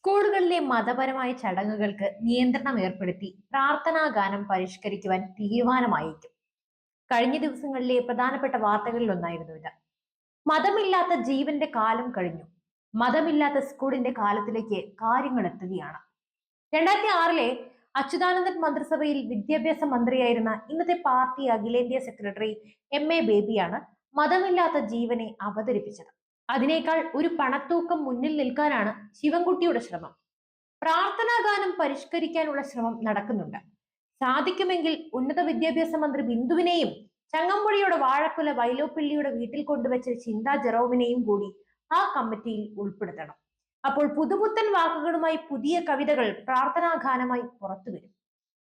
സ്കൂളുകളിലെ മതപരമായ ചടങ്ങുകൾക്ക് നിയന്ത്രണം ഏർപ്പെടുത്തി പ്രാർത്ഥനാ ഗാനം പരിഷ്കരിക്കുവാൻ തീരുമാനമായേക്കും. കഴിഞ്ഞ ദിവസങ്ങളിലെ പ്രധാനപ്പെട്ട വാർത്തകളിൽ ഒന്നായിരുന്നു ഇത്. മതമില്ലാത്ത ജീവന്റെ കാലം കഴിഞ്ഞു. മതമില്ലാത്ത സ്കൂളിന്റെ കാലത്തിലേക്ക് കാര്യങ്ങൾ എത്തുകയാണ്. രണ്ടായിരത്തി ആറിലെ അച്യുതാനന്ദൻ മന്ത്രിസഭയിൽ വിദ്യാഭ്യാസ മന്ത്രിയായിരുന്ന ഇന്നത്തെ പാർട്ടി അഖിലേന്ത്യാ സെക്രട്ടറി എം എ ബേബിയാണ് മതമില്ലാത്ത ജീവനെ അവതരിപ്പിച്ചത്. അതിനേക്കാൾ ഒരു പണത്തൂക്കം മുന്നിൽ നിൽക്കാനാണ് ശിവൻകുട്ടിയുടെ ശ്രമം. പ്രാർത്ഥനാഗാനം പരിഷ്കരിക്കാനുള്ള ശ്രമം നടക്കുന്നുണ്ട്. സാധിക്കുമെങ്കിൽ ഉന്നത വിദ്യാഭ്യാസ മന്ത്രി ബിന്ദുവിനെയും ചങ്ങമ്പുഴയുടെ വാഴക്കുല വൈലോപ്പിള്ളിയുടെ വീട്ടിൽ കൊണ്ടുവച്ച ചിന്താ ജെറോമിനെയും കൂടി ആ കമ്മിറ്റിയിൽ ഉൾപ്പെടുത്തണം. അപ്പോൾ പുതുപുത്തൻ വാക്കുകളുമായി പുതിയ കവിതകൾ പ്രാർത്ഥനാഗാനമായി പുറത്തു വരും.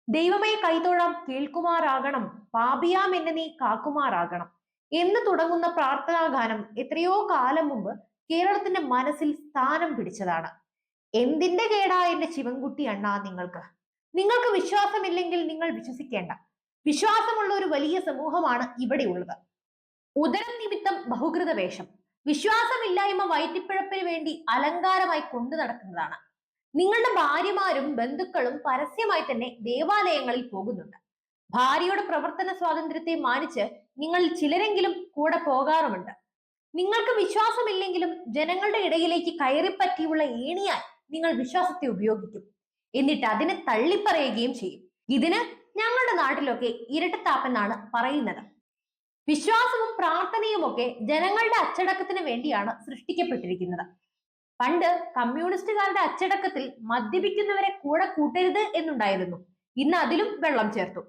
ദൈവമേ കൈതൊഴാം കേൾക്കുമാറാകണം പാപിയാം എന്നെ നീ കാക്കുമാറാകണം. എന്ന് തുടങ്ങുന്ന പ്രാർത്ഥനാ ഗാനം എത്രയോ കാലം മുമ്പ് കേരളത്തിന്റെ മനസ്സിൽ സ്ഥാനം പിടിച്ചതാണ്. എന്തിന്റെ കേടാ എന്റെ ശിവൻകുട്ടി അണ്ണാ നിങ്ങൾക്ക്? നിങ്ങൾക്ക് വിശ്വാസമില്ലെങ്കിൽ നിങ്ങൾ വിശ്വസിക്കേണ്ട. വിശ്വാസമുള്ള ഒരു വലിയ സമൂഹമാണ് ഇവിടെ ഉള്ളത്. ഉദരം നിമിത്തം ബഹുകൃത വേഷം. വിശ്വാസമില്ലായ്മ വയറ്റിപ്പിഴപ്പിന് വേണ്ടി അലങ്കാരമായി കൊണ്ടു നടക്കുന്നതാണ്. നിങ്ങളുടെ ഭാര്യമാരും ബന്ധുക്കളും പരസ്യമായി തന്നെ ദേവാലയങ്ങളിൽ പോകുന്നുണ്ട്. ഭാര്യയുടെ പ്രവർത്തന സ്വാതന്ത്ര്യത്തെ മാനിച്ച് നിങ്ങൾ ചിലരെങ്കിലും കൂടെ പോകാറുമുണ്ട്. നിങ്ങൾക്ക് വിശ്വാസമില്ലെങ്കിലും ജനങ്ങളുടെ ഇടയിലേക്ക് കയറിപ്പറ്റിയുള്ള ഏണിയാൽ നിങ്ങൾ വിശ്വാസത്തെ ഉപയോഗിക്കും. എന്നിട്ട് അതിനെ തള്ളിപ്പറയുകയും ചെയ്യും. ഇതിന് ഞങ്ങളുടെ നാട്ടിലൊക്കെ ഇരട്ടത്താപ്പെന്നാണ് പറയുന്നത്. വിശ്വാസവും പ്രാർത്ഥനയും ഒക്കെ ജനങ്ങളുടെ അച്ചടക്കത്തിന് വേണ്ടിയാണ് സൃഷ്ടിക്കപ്പെട്ടിരിക്കുന്നത്. പണ്ട് കമ്മ്യൂണിസ്റ്റുകാരുടെ അച്ചടക്കത്തിൽ മദ്യപിക്കുന്നവരെ കൂടെ കൂട്ടരുത് എന്നുണ്ടായിരുന്നു. ഇന്ന് അതിലും വെള്ളം ചേർത്തു.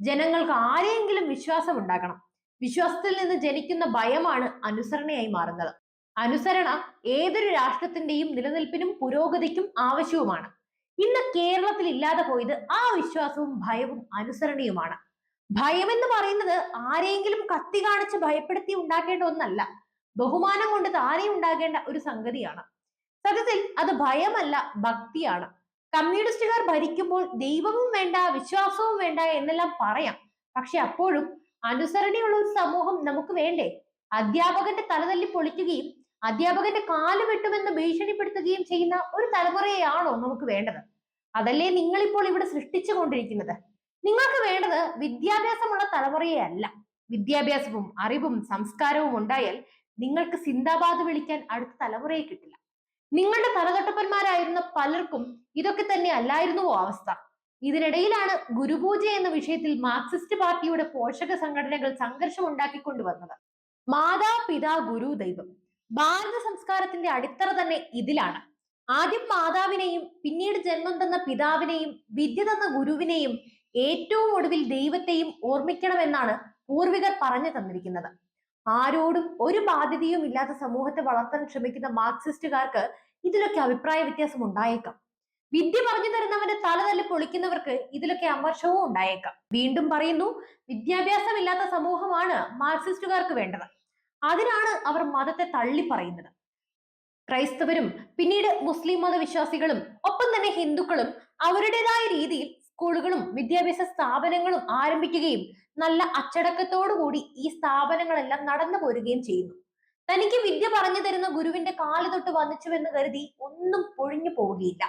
ജനങ്ങൾക്ക് ആരെയെങ്കിലും വിശ്വാസം ഉണ്ടാക്കണം. വിശ്വാസത്തിൽ നിന്ന് ജനിക്കുന്ന ഭയമാണ് അനുസരണയായി മാറുന്നത്. അനുസരണ ഏതൊരു രാഷ്ട്രത്തിന്റെയും നിലനിൽപ്പിനും പുരോഗതിക്കും ആവശ്യവുമാണ്. ഇന്ന് കേരളത്തിൽ ഇല്ലാതെ പോയത് ആ വിശ്വാസവും ഭയവും അനുസരണയുമാണ്. ഭയമെന്ന് പറയുന്നത് ആരെയെങ്കിലും കത്തി കാണിച്ച് ഭയപ്പെടുത്തി ഉണ്ടാക്കേണ്ട ഒന്നല്ല. ബഹുമാനം കൊണ്ട് താനെ ഉണ്ടാകേണ്ട ഒരു സംഗതിയാണ്. സത്യത്തിൽ അത് ഭയമല്ല ഭക്തിയാണ്. കമ്മ്യൂണിസ്റ്റുകാർ ഭരിക്കുമ്പോൾ ദൈവവും വേണ്ട വിശ്വാസവും വേണ്ട എന്നെല്ലാം പറയാം. പക്ഷെ അപ്പോഴും അനുസരണയുള്ള ഒരു സമൂഹം നമുക്ക് വേണ്ടേ? അധ്യാപകന്റെ തലതല്ലി പൊളിക്കുകയും അധ്യാപകന്റെ കാൽ വെട്ടുമെന്ന് ഭീഷണിപ്പെടുത്തുകയും ചെയ്യുന്ന ഒരു തലമുറയെയാണോ നമുക്ക് വേണ്ടത്? അതല്ലേ നിങ്ങൾ ഇപ്പോൾ ഇവിടെ സൃഷ്ടിച്ചു കൊണ്ടിരിക്കുന്നത്. നിങ്ങൾക്ക് വേണ്ടത് വിദ്യാഭ്യാസമുള്ള തലമുറയെ അല്ല. വിദ്യാഭ്യാസവും അറിവും സംസ്കാരവും ഉണ്ടായാൽ നിങ്ങൾക്ക് സിന്ദാബാദ് വിളിക്കാൻ അടുത്ത തലമുറയെ കിട്ടില്ല. നിങ്ങളുടെ തലതൊട്ടപ്പന്മാരായിരുന്ന പലർക്കും ഇതൊക്കെ തന്നെ അല്ലായിരുന്നുവോ അവസ്ഥ. ഇതിനിടയിലാണ് ഗുരുപൂജ എന്ന വിഷയത്തിൽ മാർക്സിസ്റ്റ് പാർട്ടിയുടെ പോഷക സംഘടനകൾ സംഘർഷം ഉണ്ടാക്കിക്കൊണ്ടുവന്നത് മാതാ പിതാ ഗുരു ദൈവം. ഭാരത സംസ്കാരത്തിന്റെ അടിത്തറ തന്നെ ഇതിലാണ്. ആദ്യം മാതാവിനെയും പിന്നീട് ജന്മം തന്ന പിതാവിനെയും വിദ്യ തന്ന ഗുരുവിനെയും ഏറ്റവും ഒടുവിൽ ദൈവത്തെയും ഓർമ്മിക്കണമെന്നാണ് പൂർവികർ പറഞ്ഞു തന്നിരിക്കുന്നത്. ആരോടും ഒരു ബാധ്യതയും ഇല്ലാത്ത സമൂഹത്തെ വളർത്താൻ ശ്രമിക്കുന്ന മാർക്സിസ്റ്റുകാർക്ക് ഇതിലൊക്കെ അഭിപ്രായ വ്യത്യാസം ഉണ്ടായേക്കാം. വിദ്യ പറഞ്ഞു തരുന്നവന്റെ തല തല്ലി പൊളിക്കുന്നവർക്ക് ഇതിലൊക്കെ അമർഷവും ഉണ്ടായേക്കാം. വീണ്ടും പറയുന്നു വിദ്യാഭ്യാസമില്ലാത്ത സമൂഹമാണ് മാർക്സിസ്റ്റുകാർക്ക് വേണ്ടത്. അതിനാണ് അവർ മതത്തെ തള്ളി പറയുന്നത്. ക്രൈസ്തവരും പിന്നീട് മുസ്ലിം മതവിശ്വാസികളും ഒപ്പം തന്നെ ഹിന്ദുക്കളും അവരുടേതായ രീതിയിൽ സ്കൂളുകളും വിദ്യാഭ്യാസ സ്ഥാപനങ്ങളും ആരംഭിക്കുകയും നല്ല അച്ചടക്കത്തോടുകൂടി ഈ സ്ഥാപനങ്ങളെല്ലാം നടന്നു പോരുകയും ചെയ്യുന്നു. തനിക്ക് വിദ്യ പറഞ്ഞു തരുന്ന ഗുരുവിന്റെ കാൽ തൊട്ട് വന്നിച്ചുവെന്ന് കരുതി ഒന്നും പൊഴിഞ്ഞു പോവുകയില്ല.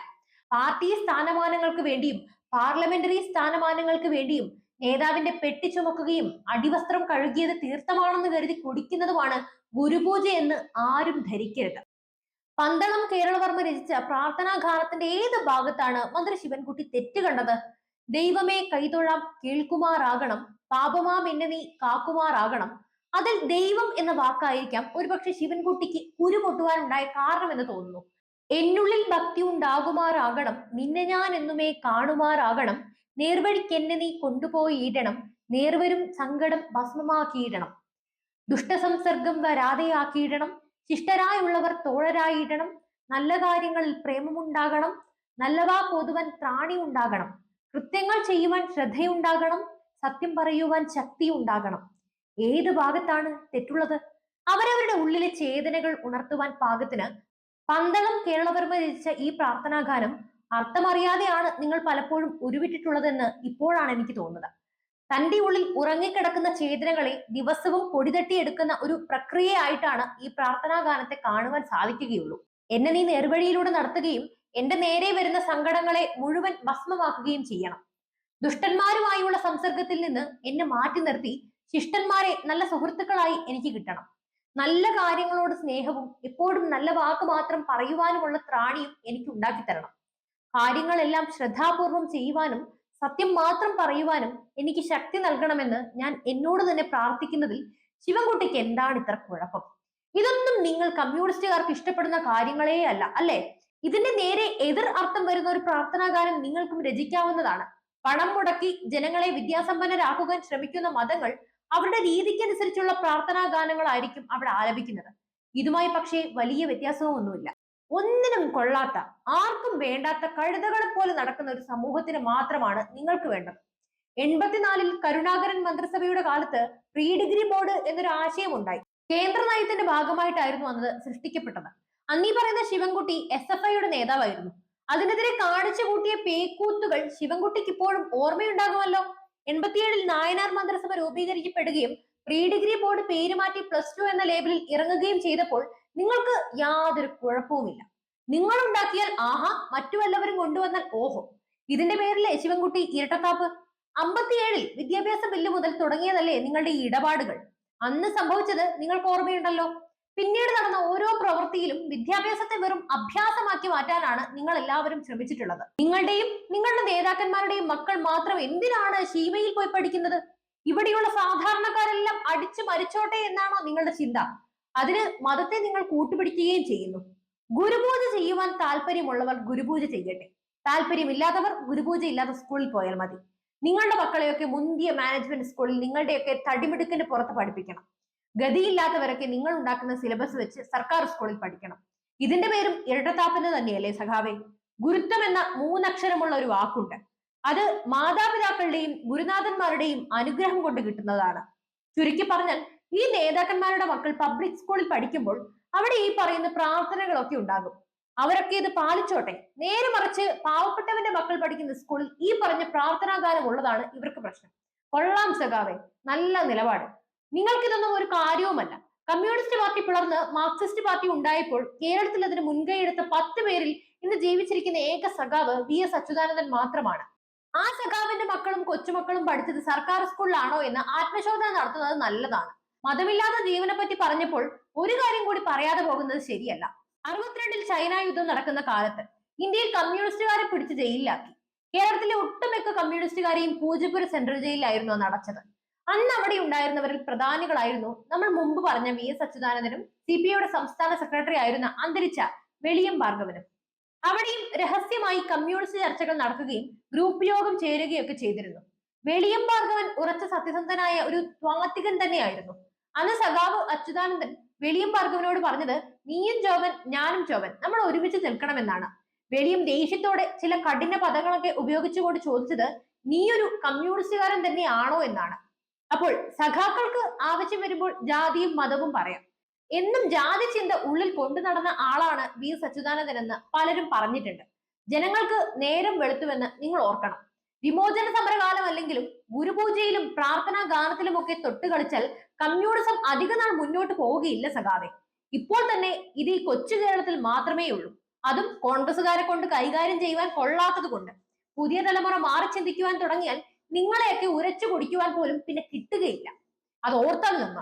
പാർട്ടി സ്ഥാനമാനങ്ങൾക്ക് വേണ്ടിയും പാർലമെന്ററി സ്ഥാനമാനങ്ങൾക്ക് വേണ്ടിയും നേതാവിന്റെ പെട്ടി ചുമക്കുകയും അടിവസ്ത്രം കഴുകിയത് തീർത്ഥമാണെന്ന് കരുതി കുടിക്കുന്നതുമാണ് ഗുരുപൂജ എന്ന് ആരും ധരിക്കരുത്. പന്തളം കേരളവർമ്മ രചിച്ച പ്രാർത്ഥനാ ഗാനത്തിന്റെ ഏത് ഭാഗത്താണ് മന്ത്രി ശിവൻകുട്ടി തെറ്റ് കണ്ടത്? ദൈവമേ കൈതൊഴാം കേൾക്കുമാറാകണം. പാപമാം എന്നെ നീ കാക്കുമാറാകണം. അതിൽ ദൈവം എന്ന വാക്കായിരിക്കാം ഒരുപക്ഷെ ശിവൻകുട്ടിക്ക് കുരുപൊട്ടുവാൻ ഉണ്ടായ കാരണമെന്ന് തോന്നുന്നു. എന്നുള്ളിൽ ഭക്തി ഉണ്ടാകുമാറാകണം. നിന്നെ ഞാൻ എന്നുമേ കാണുമാറാകണം. നേർവഴിക്ക് എന്നെ നീ കൊണ്ടുപോയിടണം നേർവരും സങ്കടം ഭസ്മമാക്കിയിടണം. ദുഷ്ടസംസർഗം വരാതെയാക്കിയിടണം. ശിഷ്ടരായുള്ളവർ തോഴരായിടണം. നല്ല കാര്യങ്ങളിൽ പ്രേമമുണ്ടാകണം. നല്ലവാ പൊതുവൻ ത്രാണി ഉണ്ടാകണം. കൃത്യങ്ങൾ ചെയ്യുവാൻ ശ്രദ്ധയുണ്ടാകണം സത്യം പറയുവാൻ ശക്തി ഉണ്ടാകണം ഏത് ഭാഗത്താണ് തെറ്റുള്ളത്? അവരവരുടെ ഉള്ളിലെ ചേതനകൾ ഉണർത്തുവാൻ പാകത്തിന് പന്തളം കേരളവർമ്മ രചിച്ച ഈ പ്രാർത്ഥനാഗാനം അർത്ഥമറിയാതെയാണ് നിങ്ങൾ പലപ്പോഴും ഉരുവിട്ടിട്ടുള്ളതെന്ന് ഇപ്പോഴാണ് എനിക്ക് തോന്നുന്നത്. തന്റെ ഉള്ളിൽ ഉറങ്ങിക്കിടക്കുന്ന ചേതനകളെ ദിവസവും പൊടിതട്ടിയെടുക്കുന്ന ഒരു പ്രക്രിയയായിട്ടാണ് ഈ പ്രാർത്ഥനാഗാനത്തെ കാണുവാൻ സാധിക്കുകയുള്ളൂ. എന്നെ നീ നേർവഴിയിലൂടെ നടത്തുകയും എന്റെ നേരെ വരുന്ന സങ്കടങ്ങളെ മുഴുവൻ ഭസ്മമാക്കുകയും ചെയ്യണം. ദുഷ്ടന്മാരുമായുള്ള സംസർഗത്തിൽ നിന്ന് എന്നെ മാറ്റി നിർത്തി ശിഷ്ടന്മാരെ നല്ല സുഹൃത്തുക്കളായി എനിക്ക് കിട്ടണം. നല്ല കാര്യങ്ങളോട് സ്നേഹവും എപ്പോഴും നല്ല വാക്ക് മാത്രം പറയുവാനുമുള്ള ത്രാണിയും എനിക്ക് ഉണ്ടാക്കി തരണം. കാര്യങ്ങളെല്ലാം ശ്രദ്ധാപൂർവം ചെയ്യുവാനും സത്യം മാത്രം പറയുവാനും എനിക്ക് ശക്തി നൽകണമെന്ന് ഞാൻ എന്നോട് തന്നെ പ്രാർത്ഥിക്കുന്നതിൽ ശിവൻകുട്ടിക്ക് എന്താണ് ഇത്ര കുഴപ്പം? ഇതൊന്നും നിങ്ങൾ കമ്മ്യൂണിസ്റ്റുകാർക്ക് ഇഷ്ടപ്പെടുന്ന കാര്യങ്ങളേ അല്ല അല്ലെ? ഇതിന്റെ നേരെ എതിർ അർത്ഥം വരുന്ന ഒരു പ്രാർത്ഥനാഗാനം നിങ്ങൾക്കും രചിക്കാവുന്നതാണ്. പണം മുടക്കി ജനങ്ങളെ വിദ്യാസമ്പന്നരാക്കുവാൻ ശ്രമിക്കുന്ന മതങ്ങൾ അവരുടെ രീതിക്കനുസരിച്ചുള്ള പ്രാർത്ഥനാ ഗാനങ്ങളായിരിക്കും അവിടെ ആലപിക്കുന്നത്. ഇതുമായി പക്ഷേ വലിയ വ്യത്യാസമൊന്നുമില്ല. ഒന്നിനും കൊള്ളാത്ത ആർക്കും വേണ്ടാത്ത കഴുതകളെ പോലെ നടക്കുന്ന ഒരു സമൂഹത്തിന് മാത്രമാണ് നിങ്ങൾക്ക് വേണ്ടത്. എൺപത്തിനാലിൽ കരുണാകരൻ മന്ത്രിസഭയുടെ കാലത്ത് പ്രീ ഡിഗ്രി ബോർഡ് എന്നൊരു ആശയം ഉണ്ടായി കേന്ദ്ര നയത്തിന്റെ ഭാഗമായിട്ടായിരുന്നു അന്ന് സൃഷ്ടിക്കപ്പെട്ടത്. അന്നീ പറയുന്ന ശിവൻകുട്ടി എസ് എഫ് ഐയുടെ നേതാവായിരുന്നു. അതിനെതിരെ കാണിച്ചു കൂട്ടിയ പേക്കൂത്തുകൾ ശിവൻകുട്ടിക്ക് ഇപ്പോഴും ഓർമ്മയുണ്ടാകുമല്ലോ? എൺപത്തിയേഴിൽ നായനാർ മന്ത്രിസഭ രൂപീകരിക്കപ്പെടുകയും പ്രീ ഡിഗ്രി ബോർഡ് പേര് മാറ്റി പ്ലസ് ടു എന്ന ലേബലിൽ ഇറങ്ങുകയും ചെയ്തപ്പോൾ നിങ്ങൾക്ക് യാതൊരു കുഴപ്പവുമില്ല. നിങ്ങൾ ഉണ്ടാക്കിയാൽ ആഹാ മറ്റു വല്ലവരും കൊണ്ടുവന്നാൽ ഓഹോ. ഇതിന്റെ പേരിലെ ശിവൻകുട്ടി ഇരട്ടത്താപ്പ്? അമ്പത്തിയേഴിൽ വിദ്യാഭ്യാസ ബില്ല് മുതൽ തുടങ്ങിയതല്ലേ നിങ്ങളുടെ ഈ ഇടപാടുകൾ? അന്ന് സംഭവിച്ചത് നിങ്ങൾക്ക് ഓർമ്മയുണ്ടല്ലോ? പിന്നീട് നടന്ന ഓരോ പ്രവൃത്തിയിലും വിദ്യാഭ്യാസത്തെ വെറും അഭ്യാസമാക്കി മാറ്റാനാണ് നിങ്ങൾ എല്ലാവരും ശ്രമിച്ചിട്ടുള്ളത്. നിങ്ങളുടെയും നിങ്ങളുടെ നേതാക്കന്മാരുടെയും മക്കൾ മാത്രം എന്തിനാണ് ശീമയിൽ പോയി പഠിക്കുന്നത്? ഇവിടെയുള്ള സാധാരണക്കാരെല്ലാം അടിച്ചു മരിച്ചോട്ടെ എന്നാണോ നിങ്ങളുടെ ചിന്ത? അതിന് മതത്തെ നിങ്ങൾ കൂട്ടുപിടിക്കുകയും ചെയ്യുന്നു. ഗുരുപൂജ ചെയ്യുവാൻ താല്പര്യമുള്ളവർ ഗുരുപൂജ ചെയ്യട്ടെ. താല്പര്യമില്ലാത്തവർ ഗുരുപൂജ ഇല്ലാത്ത സ്കൂളിൽ പോയാൽ മതി. നിങ്ങളുടെ മക്കളെയൊക്കെ മുന്തിയ മാനേജ്മെന്റ് സ്കൂളിൽ നിങ്ങളുടെയൊക്കെ തടിമിടുക്കിന് പുറത്ത് പഠിപ്പിക്കണം. ഗതിയില്ലാത്തവരൊക്കെ നിങ്ങൾ ഉണ്ടാക്കുന്ന സിലബസ് വെച്ച് സർക്കാർ സ്കൂളിൽ പഠിക്കണം. ഇതിന്റെ പേരും ഇരട്ടത്താപ്പെന്ന് തന്നെയല്ലേ സഖാവേ? ഗുരുത്വം എന്ന മൂന്നക്ഷരമുള്ള ഒരു വാക്കുണ്ട്. അത് മാതാപിതാക്കളുടെയും ഗുരുനാഥന്മാരുടെയും അനുഗ്രഹം കൊണ്ട് കിട്ടുന്നതാണ്. ചുരുക്കി പറഞ്ഞാൽ ഈ നേതാക്കന്മാരുടെ മക്കൾ പബ്ലിക് സ്കൂളിൽ പഠിക്കുമ്പോൾ അവിടെ ഈ പറയുന്ന പ്രാർത്ഥനകളൊക്കെ ഉണ്ടാകും. അവരൊക്കെ ഇത് പാലിച്ചോട്ടെ. നേരെ മറിച്ച് പാവപ്പെട്ടവന്റെ മക്കൾ പഠിക്കുന്ന സ്കൂളിൽ ഈ പറഞ്ഞ പ്രാർത്ഥനാകാലം ഉള്ളതാണ് ഇവർക്ക് പ്രശ്നം. കൊള്ളാം സഖാവേ. നല്ല നിലപാട്. നിങ്ങൾക്കിതൊന്നും ഒരു കാര്യവുമല്ല. കമ്മ്യൂണിസ്റ്റ് പാർട്ടി പിളർന്ന് മാർക്സിസ്റ്റ് പാർട്ടി ഉണ്ടായപ്പോൾ കേരളത്തിൽ അതിന് മുൻകൈ എടുത്ത പത്ത് പേരിൽ ഇന്ന് ജീവിച്ചിരിക്കുന്ന ഏക സഖാവ് വി എസ് അച്യുതാനന്ദൻ മാത്രമാണ്. ആ സഖാവിന്റെ മക്കളും കൊച്ചുമക്കളും പഠിച്ചത് സർക്കാർ സ്കൂളിലാണോ എന്ന് ആത്മശോധന നടത്തുന്നത് നല്ലതാണ്. മതമില്ലാത്ത ജീവനെ പറ്റി പറഞ്ഞപ്പോൾ ഒരു കാര്യം കൂടി പറയാതെ പോകുന്നത് ശരിയല്ല. അറുപത്തിരണ്ടിൽ ചൈന യുദ്ധം നടക്കുന്ന കാലത്ത് ഇന്ത്യയിൽ കമ്മ്യൂണിസ്റ്റുകാരെ പിടിച്ച് ജയിലിലാക്കി. കേരളത്തിലെ ഒട്ടുമിക്ക കമ്മ്യൂണിസ്റ്റുകാരെയും പൂജപ്പുര സെൻട്രൽ ജയിലിലായിരുന്നു അന്ന് അടച്ചത് അന്ന് അവിടെ ഉണ്ടായിരുന്നവരിൽ പ്രധാനികളായിരുന്നു. നമ്മൾ മുമ്പ് പറഞ്ഞ വി എസ് അച്യുതാനന്ദനും സി പി ഐയുടെ സംസ്ഥാന സെക്രട്ടറി ആയിരുന്ന അന്തരിച്ച വെളിയം ഭാർഗവനും. അവിടെയും രഹസ്യമായി കമ്മ്യൂണിസ്റ്റ് ചർച്ചകൾ നടക്കുകയും ഗ്രൂപ്പ് യോഗം ചേരുകയൊക്കെ ചെയ്തിരുന്നു. വെളിയം ഭാർഗവൻ ഉറച്ച സത്യസന്ധനായ ഒരു ത്വാത്തികൻ തന്നെയായിരുന്നു. അന്ന് സഖാവ് അച്യുതാനന്ദൻ വെളിയം ഭാർഗവനോട് പറഞ്ഞത് നീയും ജോവൻ ഞാനും ജോവൻ നമ്മൾ ഒരുമിച്ച് നിൽക്കണമെന്നാണ്. വെളിയം ദേഷ്യത്തോടെ ചില കഠിന പദങ്ങളൊക്കെ ഉപയോഗിച്ചുകൊണ്ട് ചോദിച്ചത് നീ ഒരു കമ്മ്യൂണിസ്റ്റുകാരൻ തന്നെയാണോ എന്നാണ്. അപ്പോൾ സഖാക്കൾക്ക് ആവശ്യം വരുമ്പോൾ ജാതിയും മതവും പറയാം. എന്നും ജാതി ചിന്ത ഉള്ളിൽ കൊണ്ടു നടന്ന ആളാണ് വി സച്ചിദാനന്ദൻ എന്ന് പലരും പറഞ്ഞിട്ടുണ്ട്. ജനങ്ങൾക്ക് നേരം വെളുത്തുവെന്ന് നിങ്ങൾ ഓർക്കണം. വിമോചന സമരകാലം അല്ലെങ്കിലും ഗുരുപൂജയിലും പ്രാർത്ഥനാ ഗാനത്തിലും ഒക്കെ തൊട്ട് കളിച്ചാൽ കമ്മ്യൂണിസം അധിക നാൾ മുന്നോട്ട് പോവുകയില്ല സഖാവെ. ഇപ്പോൾ തന്നെ ഇത് ഈ കൊച്ചു കേരളത്തിൽ മാത്രമേ ഉള്ളൂ. അതും കോൺഗ്രസുകാരെ കൊണ്ട് കൈകാര്യം ചെയ്യുവാൻ കൊള്ളാത്തത് കൊണ്ട് പുതിയ തലമുറ മാറി ചിന്തിക്കുവാൻ തുടങ്ങിയാൽ നിങ്ങളെയൊക്കെ ഉരച്ചു കുടിക്കുവാൻ പോലും പിന്നെ കിട്ടുകയില്ല. അത് ഓർത്താൽ നന്ന.